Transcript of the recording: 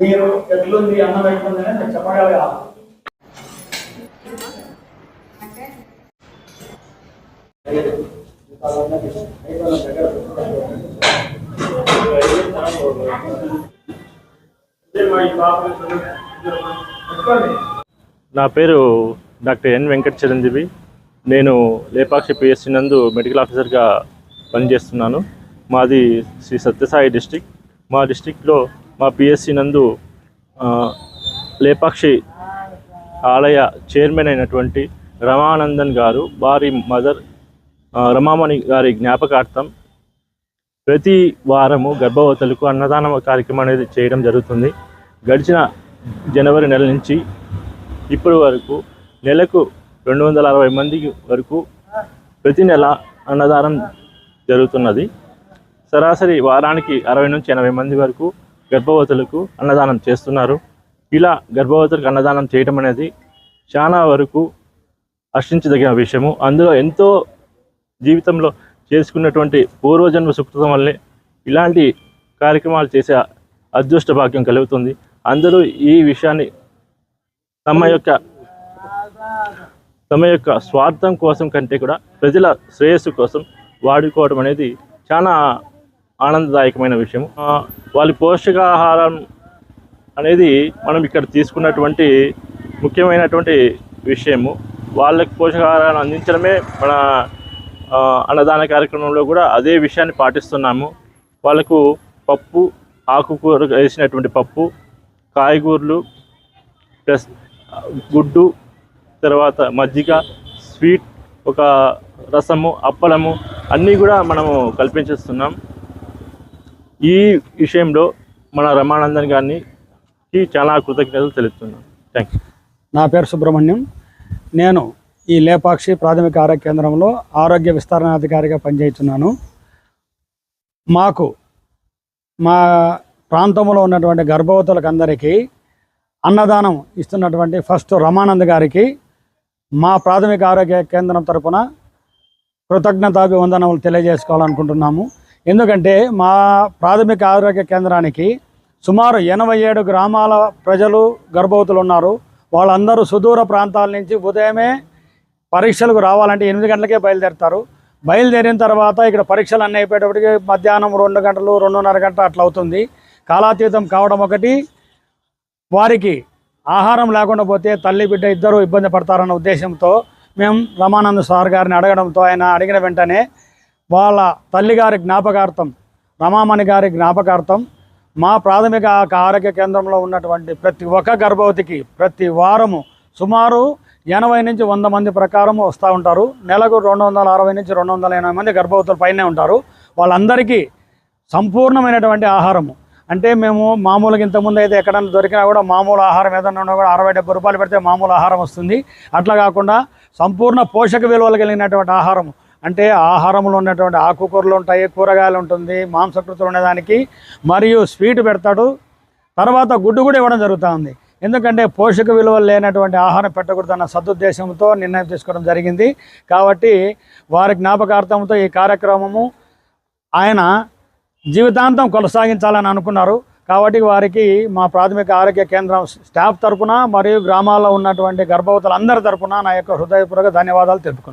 మీరు ఎట్లుంది అన్నం ఎట్లుందని మీరు చెప్పగలగా నా పేరు డాక్టర్ ఎన్ వెంకట చిరంజీవి. నేను లేపాక్షి పిఎస్సి నందు మెడికల్ ఆఫీసర్గా పనిచేస్తున్నాను. మాది శ్రీ సత్యసాయి డిస్టిక్ మా డిస్టిక్లో మా పిఎస్సి నందు లేపాక్షి ఆలయ చైర్మన్ అయినటువంటి రమానందన్ గారు వారి మదర్ రమామణి గారి జ్ఞాపకార్థం ప్రతి వారము గర్భవతులకు అన్నదాన కార్యక్రమం అనేది చేయడం జరుగుతుంది. గడిచిన జనవరి నెల నుంచి ఇప్పటి వరకు నెలకు రెండు వందల అరవై మంది వరకు ప్రతి నెల అన్నదానం జరుగుతున్నది. సరాసరి వారానికి అరవై నుంచి ఎనభై మంది వరకు గర్భవతులకు అన్నదానం చేస్తున్నారు. ఇలా గర్భవతులకు అన్నదానం చేయడం అనేది చాలా వరకు హర్షించదగిన విషయము. అందులో ఎంతో జీవితంలో చేసుకున్నటువంటి పూర్వజన్మ సుకృతం వల్లే ఇలాంటి కార్యక్రమాలు చేసే అదృష్ట భాగ్యం కలుగుతుంది. అందరూ ఈ విషయాన్ని తమ యొక్క తమ యొక్క స్వార్థం కోసం కంటే కూడా ప్రజల శ్రేయస్సు కోసం వాడుకోవడం అనేది చాలా ఆనందదాయకమైన విషయం వాళ్ళ పోషకాహారం అనేది మనం ఇక్కడ తీసుకున్నటువంటి ముఖ్యమైనటువంటి విషయము. వాళ్ళకి పోషకాహారాన్ని అందించడమే మన అన్నదాన కార్యక్రమంలో కూడా అదే విషయాన్ని పాటిస్తున్నాము. వాళ్ళకు పప్పు ఆకుకూర వేసినటువంటి పప్పు కాయగూరలు ప్లస్ గుడ్డు తర్వాత మజ్జిగ స్వీట్ ఒక రసము అప్పలము అన్నీ కూడా మనము కల్పించేస్తున్నాం. ఈ విషయంలో మన రమానందన్ గారికి చాలా కృతజ్ఞతలు తెలుపుతున్నాం. థ్యాంక్ యూ నా పేరు సుబ్రహ్మణ్యం. నేను ఈ లేపాక్షి ప్రాథమిక ఆరోగ్య కేంద్రంలో ఆరోగ్య విస్తరణాధికారిగా పనిచేస్తున్నాను. మాకు మా ప్రాంతంలో ఉన్నటువంటి గర్భవతులకు అందరికీ అన్నదానం ఇస్తున్నటువంటి ఫస్ట్ రమానంద్ గారికి మా ప్రాథమిక ఆరోగ్య కేంద్రం తరఫున కృతజ్ఞతాభివందనములు తెలియజేసుకోవాలనుకుంటున్నాము. ఎందుకంటే మా ప్రాథమిక ఆరోగ్య కేంద్రానికి సుమారు ఎనభై ఏడు గ్రామాల ప్రజలు గర్భవతులు ఉన్నారు. వాళ్ళందరూ సుదూర ప్రాంతాల నుంచి ఉదయమే పరీక్షలకు రావాలంటే ఎనిమిది గంటలకే బయలుదేరుతారు. బయలుదేరిన తర్వాత ఇక్కడ పరీక్షలు అన్నీ అయిపోయేటప్పటికి మధ్యాహ్నం రెండు గంటలు రెండున్నర గంట అట్లా అవుతుంది. కాలాతీతం కావడం ఒకటి. వారికి ఆహారం లేకుండా పోతే తల్లి బిడ్డ ఇద్దరు ఇబ్బంది పడతారన్న ఉద్దేశంతో మేము రమానంద సార్ గారిని అడగడంతో ఆయన అడిగిన వెంటనే వాళ్ళ తల్లిగారి జ్ఞాపకార్థం రమామణి గారి జ్ఞాపకార్థం మా ప్రాథమిక ఆరోగ్య కేంద్రంలో ఉన్నటువంటి ప్రతి ఒక్క గర్భవతికి ప్రతి వారము సుమారు ఎనభై నుంచి వంద మంది ప్రకారం వస్తూ ఉంటారు. నెలకు రెండు వందల అరవై నుంచి రెండు వందల ఎనభై మంది గర్భవతుల పైనే ఉంటారు. వాళ్ళందరికీ సంపూర్ణమైనటువంటి ఆహారము. అంటే మేము మామూలుగా ఇంతకుముందు అయితే ఎక్కడైనా దొరికినా కూడా మామూలు ఆహారం ఏదైనా ఉన్నా కూడా అరవై డెబ్బై రూపాయలు పెడితే మామూలు ఆహారం వస్తుంది. అట్లా కాకుండా సంపూర్ణ పోషక విలువలు కలిగినటువంటి ఆహారం అంటే ఆహారంలో ఉన్నటువంటి ఆకుకూరలు ఉంటాయి కూరగాయలు ఉంటుంది మాంసకృతులు ఉండేదానికి మరియు స్వీట్ పెడతాడు. తర్వాత గుడ్డు కూడా ఇవ్వడం జరుగుతుంది. ఎందుకంటే పోషక విలువలు లేనటువంటి ఆహారం పెట్టకూడదన్న సదుద్దేశంతో నిర్ణయం తీసుకోవడం జరిగింది. కాబట్టి వారి జ్ఞాపకార్థంతో ఈ కార్యక్రమము ఆయన జీవితాంతం కొనసాగించాలని అనుకున్నారు. కాబట్టి వారికి మా ప్రాథమిక ఆరోగ్య కేంద్రం స్టాఫ్ తరఫున మరియు గ్రామాల్లో ఉన్నటువంటి గర్భవతులందరి తరపున నా యొక్క హృదయపూర్వక ధన్యవాదాలు తెలుపుకుంటున్నాను.